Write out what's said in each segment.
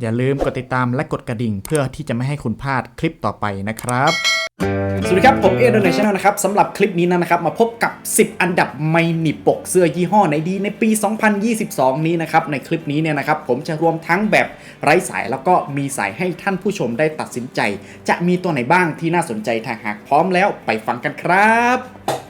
อย่าลืมกดติดตามและกดกระดิ่ง เพื่อที่จะไม่ให้คุณพลาดคลิปต่อไปนะครับ สวัสดีครับ ผมเอเดนเนชั่นนะครับสำหรับคลิปนี้นะครับ มาพบกับ 10 อันดับไม่หนีบปกเสื้อยี่ห้อไหนดีในปี 2022 นี้นะครับ ในคลิปนี้เนี่ยนะครับ ผมจะรวมทั้งแบบไร้สายแล้วก็มีสายให้ท่านผู้ชมได้ตัดสินใจ จะมีตัวไหนบ้างที่น่าสนใจถ้าหากพร้อมแล้วไปฟังกันครับ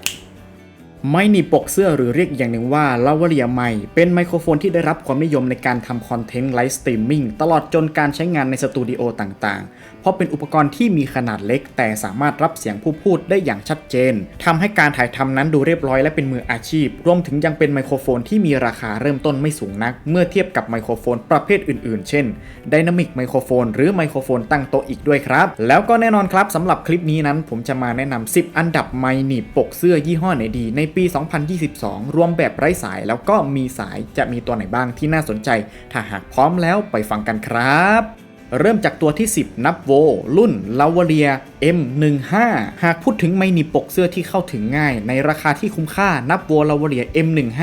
ไมค์หนีปกเสื้อหรือเรียกอย่างหนึ่งว่าลาวเลียไมค์เป็นไมโครโฟนที่ได้รับความนิยมในการทำคอนเทนต์ไลฟ์สตรีมมิ่งตลอดจนการใช้งานในสตูดิโอต่างๆ เพราะเป็นอุปกรณ์ที่มีขนาดเล็ก แต่สามารถรับเสียงผู้พูดได้อย่างชัดเจนทำให้การถ่ายทำนั้นดูเรียบร้อยและเป็นมืออาชีพ รวมถึงยังเป็นไมโครโฟนที่มีราคาเริ่มต้นไม่สูงนัก เมื่อเทียบกับไมโครโฟนประเภทอื่นๆ เช่นไดนามิกไมโครโฟนหรือไมโครโฟนตั้งโต๊ะอีกด้วยครับ แล้วก็แน่นอนครับสำหรับคลิปนี้นั้น ผมจะมาแนะนำ10 อันดับไมหนีปกเสื้อยี่ห้อไหนดีในปี 2022 รวมแบบไร้สายแล้วก็มีสายจะมีตัวไหนบ้างที่น่าสนใจ ถ้าหากพร้อมแล้วไปฟังกันครับ เริ่มจากตัวที่ 10 นับโว รุ่นลาวเลีย M15 หากพูดถึงไมนีบปกเสื้อที่เข้าถึงง่าย ในราคาที่คุ้มค่านับโวลาวเลีย M15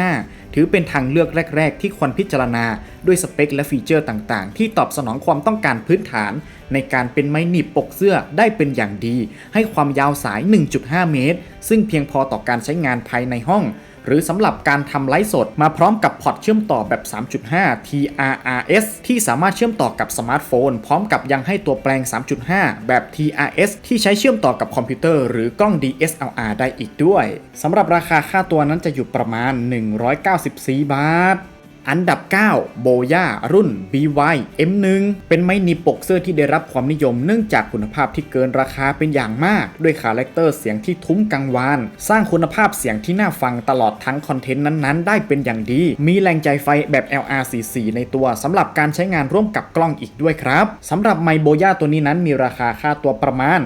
ถือเป็นทางเลือกแรก ๆ ที่ควรพิจารณา ด้วยสเปคและฟีเจอร์ต่างๆ ที่ตอบสนองความต้องการพื้นฐาน ในการเป็นไม้หนีบปกเสื้อได้เป็นอย่างดี ให้ความยาวสาย 1.5 เมตร ซึ่งเพียงพอต่อการใช้งานภายในห้อง หรือสำหรับการทำไลฟ์สด มาพร้อมกับพอร์ตเชื่อมต่อแบบ 3.5 TRRS ที่สามารถเชื่อมต่อกับสมาร์ทโฟน พร้อมกับยังให้ตัวแปลง 3.5 แบบ TRS ที่ใช้เชื่อมต่อกับคอมพิวเตอร์หรือกล้อง DSLR ได้อีกด้วยสำหรับราคาค่าตัวนั้นจะอยู่ประมาณ 194 บาท อันดับ 9 โบย่ารุ่น BY M1 เป็นไม้นีปกเสื้อที่ได้รับความนิยมเนื่องจากคุณภาพที่เกินราคาเป็นอย่างมาก ด้วยคาแรคเตอร์เสียงที่ทุ้มกังวาน สร้างคุณภาพเสียงที่น่าฟังตลอดทั้งคอนเทนต์นั้นๆ ได้เป็นอย่างดี มีแรงใจไฟแบบ LR44 ในตัวสำหรับการใช้งานร่วมกับกล้องอีกด้วยครับสำหรับไมโบย่าตัวนี้นั้นมีราคาค่าตัวประมาณ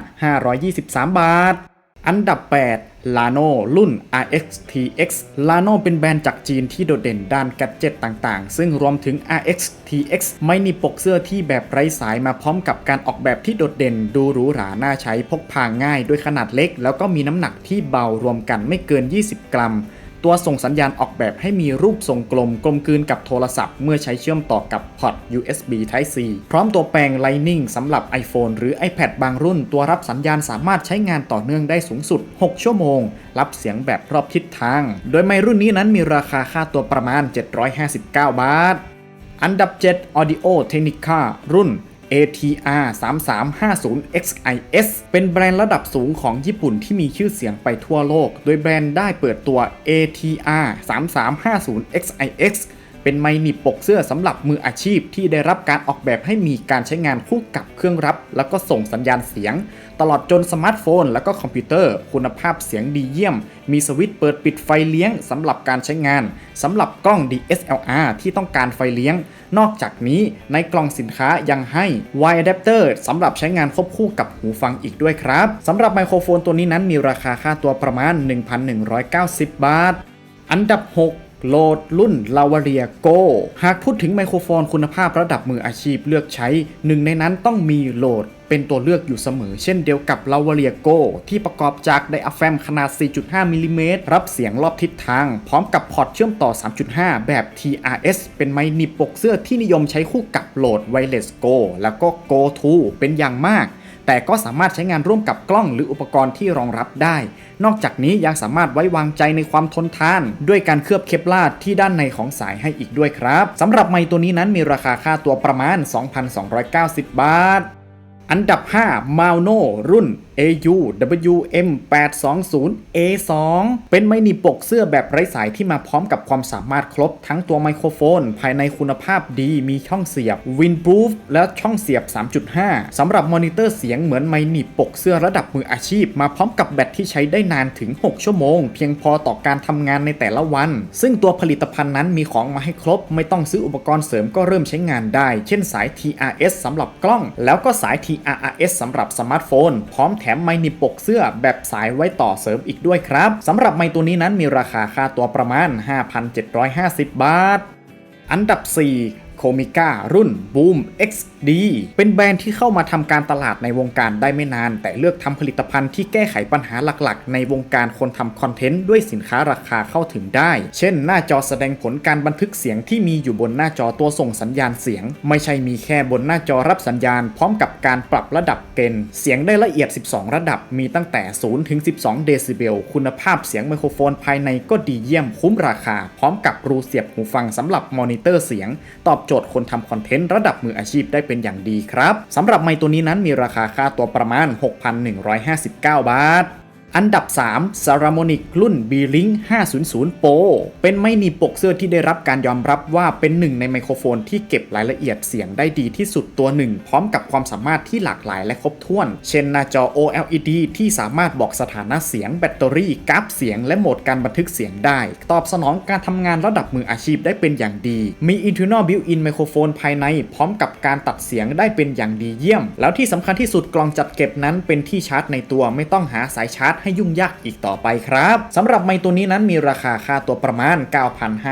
523 บาท อันดับ 8 Lano รุ่น RXTX Lano เป็นแบรนด์จากจีนที่โดดเด่นด้านแกดเจ็ตต่างๆ ซึ่งรวมถึง RXTX ไม่มีปกเสื้อที่แบบไร้สายมาพร้อมกับการออกแบบที่โดดเด่น ดูหรูหราน่าใช้พกพาง่าย ด้วยขนาดเล็ก แล้วก็มีน้ำหนักที่เบารวมกันไม่เกิน 20 กรัม ตัวส่งสัญญาณออกแบบให้มีรูปทรงกลมกลมกลืนกับโทรศัพท์ เมื่อใช้เชื่อมต่อกับพอร์ต USB Type C พร้อมตัวแปลง Lightning สำหรับ iPhone หรือ iPad บางรุ่น ตัวรับสัญญาณสามารถใช้งานต่อเนื่องได้สูงสุด 6 ชั่วโมง รับเสียงแบบรอบทิศทาง โดยไมค์รุ่นนี้นั้นมีราคาค่าตัวประมาณ 759 บาท อันดับ 7 Audio Technica รุ่น ATR 3350 XIS เป็นแบรนด์ระดับสูงของญี่ปุ่นที่มีชื่อเสียงไปทั่วโลก โดยแบรนด์ได้เปิดตัว ATR 3350 XIX เป็นไมค์หนีบปกเสื้อสำหรับมืออาชีพที่ได้รับการออกแบบให้มีการใช้งานคู่กับเครื่องรับ แล้วก็ส่งสัญญาณเสียง ตลอดจนสมาร์ทโฟน แล้วก็คอมพิวเตอร์ คุณภาพเสียงดีเยี่ยม มีสวิตช์เปิดปิดไฟเลี้ยงสำหรับการใช้งานสำหรับกล้อง DSLR ที่ต้องการไฟเลี้ยง นอกจากนี้ในกล่องสินค้ายังให้ Y adapter สำหรับใช้งานควบคู่กับหูฟังอีกด้วยครับสำหรับไมโครโฟนตัวนี้นั้นมีราคาค่าตัวประมาณ 1,190 บาท อันดับ 6 โหลดรุ่น l a v a r i a Go หากพูดถึงไมโครโฟนคุณภาพระดับมืออาชีพเลือกใช้ หนึ่งในนั้นต้องมีโหลดเป็นตัวเลือกอยู่เสมอ เช่นเดียวกับ l a v a r i a Go ที่ประกอบจากไดอะแฟมขนาด 4.5 มิลลิเมตรรับเสียงรอบทิศทาง พร้อมกับพอร์ตเชื่อมต่อ 3.5 แบบ TRS เป็นไมค์หนีบปกเสื้อที่นิยมใช้คู่กับโหลด Wireless Go แล้วก็ Go 2เป็นอย่างมาก แต่ก็สามารถใช้งานร่วมกับกล้องหรืออุปกรณ์ที่รองรับได้ นอกจากนี้ยังสามารถไว้วางใจในความทนทาน ด้วยการเคลือบเคปลาร์ที่ด้านในของสายให้อีกด้วยครับสำหรับไมค์ตัวนี้นั้นมีราคาค่าตัวประมาณ 2,290 บาท อันดับ 5 m a n o รุ่น AU WM 820 A2 เป็นไมนีบปกเสื้อแบบไร้สายที่มาพร้อมกับความสามารถครบทั้งตัวไมโครโฟน ภายในคุณภาพดีมีช่องเสียบ Windproof และช่องเสียบ 3.5 สำหรับมอนิเตอร์เสียงเหมือนไมนีบปกเสื้อระดับมืออาชีพ มาพร้อมกับแบตที่ใช้ได้นานถึง 6 ชั่วโมง เพียงพอต่อการทำงานในแต่ละวัน ซึ่งตัวผลิตภัณฑ์นั้นมีของมาให้ครบ ไม่ต้องซื้ออุปกรณ์เสริมก็เริ่มใช้งานได้ เช่นสาย TRS สำหรับกล้อง แล้วก็สาย TRRS สำหรับสมาร์ทโฟน พร้อมแถมไมค์หนีปกเสื้อแบบสายไว้ต่อเสริมอีกด้วยครับสำหรับไม้ตัวนี้นั้นมีราคาค่าตัวประมาณ 5,750 บาท อันดับ4 c o m i c a รุ่น Boom XD เป็นแบรนด์ที่เข้ามาทำการตลาดในวงการได้ไม่นาน แต่เลือกทำผลิตภัณฑ์ที่แก้ไขปัญหาหลักๆ ในวงการคนทำคอนเทนต์ด้วยสินค้าราคาเข้าถึงได้ เช่น หน้าจอแสดงผลการบันทึกเสียงที่มีอยู่บนหน้าจอตัวส่งสัญญาณเสียง ไม่ใช่มีแค่บนหน้าจอรับสัญญาณ พร้อมกับการปรับระดับเกณฑ์เสียงได้ละเอียด 12 ระดับ มีตั้งแต่0ถึง12 เดซิเบล คุณภาพเสียงไมโครโฟนภายในก็ดีเยี่ยมคุ้มราคา พร้อมกับรูเสียบหูฟังสำหรับมอนิเตอร์เสียง ตอบโจทย์คนทำคอนเทนต์ระดับมืออาชีพได้เป็นอย่างดีครับสำหรับไมค์ตัวนี้นั้นมีราคาค่าตัวประมาณ 6,159 บาท อันดับ 3 s a r a m o n i c รุ่น B-Link 500 Pro เป็นไม้หนีบปกเสื้อที่ได้รับการยอมรับว่าเป็นหนึ่งในไมโครโฟนที่เก็บรายละเอียดเสียงได้ดีที่สุดตัวหนึ่ง พร้อมกับความสามารถที่หลากหลายและครบถ้วน เช่นหน้าจอ OLED ที่สามารถบอกสถานะเสียง แบตเตอรี่กราฟเสียง และโหมดการบันทึกเสียงได้ ตอบสนองการทำงานระดับมืออาชีพได้เป็นอย่างดี มี internal built-in ไมโครโฟนภายใน พร้อมกับการตัดเสียงได้เป็นอย่างดีเยี่ยม แล้วที่สำคัญที่สุดกล่องจัดเก็บนั้นเป็นที่ชาร์จในตัวไม่ต้องหาสายชาร์จให้ยุ่งยากอีกต่อไปครับสำหรับไมตัวนี้นั้นมีราคาค่าตัวประมาณ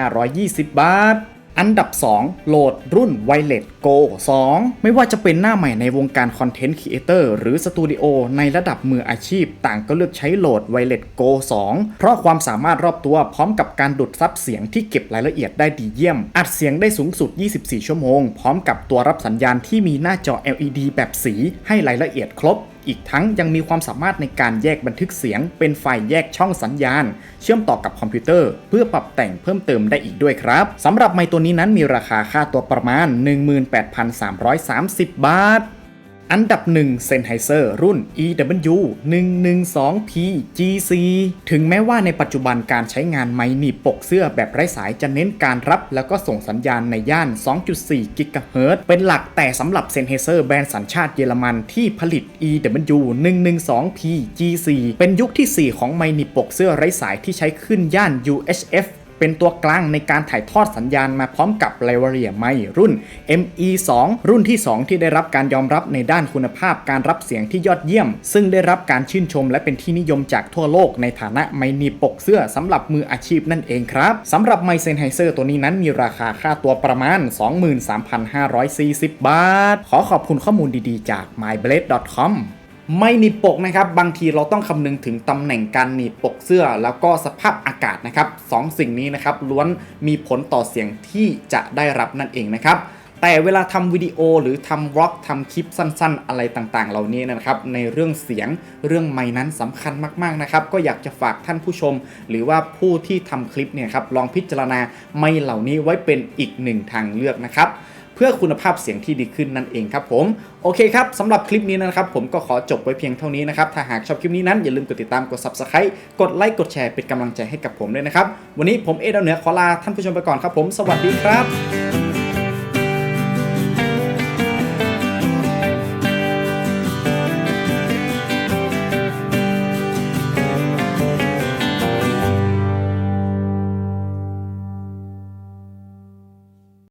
9,520 บาทอันดับ 2 โหลดรุ่น w i r e l e s Go 2 ไม่ว่าจะเป็นหน้าใหม่ในวงการคอนเทนต์ครีเอเตอร์หรือสตูดิโอในระดับมืออาชีพ ต่างก็เลือกใช้โหลด Wireless Go 2 เพราะความสามารถรอบตัวพร้อมกับการดูดซับเสียงที่เก็บรายละเอียดได้ดีเยี่ยม อัดเสียงได้สูงสุด 24 ชั่วโมง พร้อมกับตัวรับสัญญาณที่มีหน้าจอ LED แบบสีให้รายละเอียดครบ อีกทั้งยังมีความสามารถในการแยกบันทึกเสียง เป็นไฟล์แยกช่องสัญญาณ เชื่อมต่อกับคอมพิวเตอร์ เพื่อปรับแต่งเพิ่มเติมได้อีกด้วยครับสำหรับไมค์ตัวนี้นั้นมีราคาค่าตัวประมาณ 18,330 บาท อันดับ 1 Sennheiser รุ่น EW 112P GC ถึงแม้ว่าในปัจจุบันการใช้งานไมค์หนีบปกเสื้อแบบไร้สายจะเน้นการรับแล้วก็ส่งสัญญาณในย่าน 2.4 GHz เป็นหลักแต่สำหรับ Sennheiser แบรนด์สัญชาติเยอรมันที่ผลิต EW 112P GC เป็นยุคที่ 4 ของไมค์หนีบปกเสื้อไร้สายที่ใช้ขึ้นย่าน UHF เป็นตัวกลางในการถ่ายทอดสัญญาณมาพร้อมกับไลว a เรียไม่รุ่น ME2 รุ่นที่ 2 ที่ได้รับการยอมรับในด้านคุณภาพการรับเสียงที่ยอดเยี่ยม ซึ่งได้รับการชื่นชมและเป็นที่นิยมจากทั่วโลกในฐานะไมนีปกเสื้อสำหรับมืออาชีพนั่นเองครับสำหรับไมเซนไฮเซอร์ตัวนี้นั้นมีราคาค่าตัวประมาณ 23,540 บาท ขอขอบคุณข้อมูลดีๆ จาก myblade.com ไม่หนีบปกนะครับ บางทีเราต้องคำนึงถึงตำแหน่งการหนีบปกเสื้อ แล้วก็สภาพอากาศนะครับสองสิ่งนี้นะครับล้วนมีผลต่อเสียงที่จะได้รับนั่นเองนะครับแต่เวลาทำวิดีโอหรือทำร็อกทำคลิปสั้นๆ อะไรต่างๆ เหล่านี้นะครับ ในเรื่องเสียงเรื่องไม้นั้นสำคัญมากๆนะครับ ก็อยากจะฝากท่านผู้ชม หรือว่าผู้ที่ทำคลิปเนี่ยครับลองพิจารณาไม้เหล่านี้ไว้เป็นอีกหนึ่งทางเลือกนะครับ เพื่อคุณภาพเสียงที่ดีขึ้นนั่นเองครับผมโอเคครับสำหรับคลิปนี้นะครับผมก็ขอจบไว้เพียงเท่านี้นะครับถ้าหากชอบคลิปนี้นั้นอย่าลืมกดติดตามกด subscribe กดไลค์กดแชร์เป็นกำลังใจให้กับผมด้วยนะครับวันนี้ผมเอเดาเหนือขอลาท่านผู้ชมไปก่อนครับผมสวัสดีครับ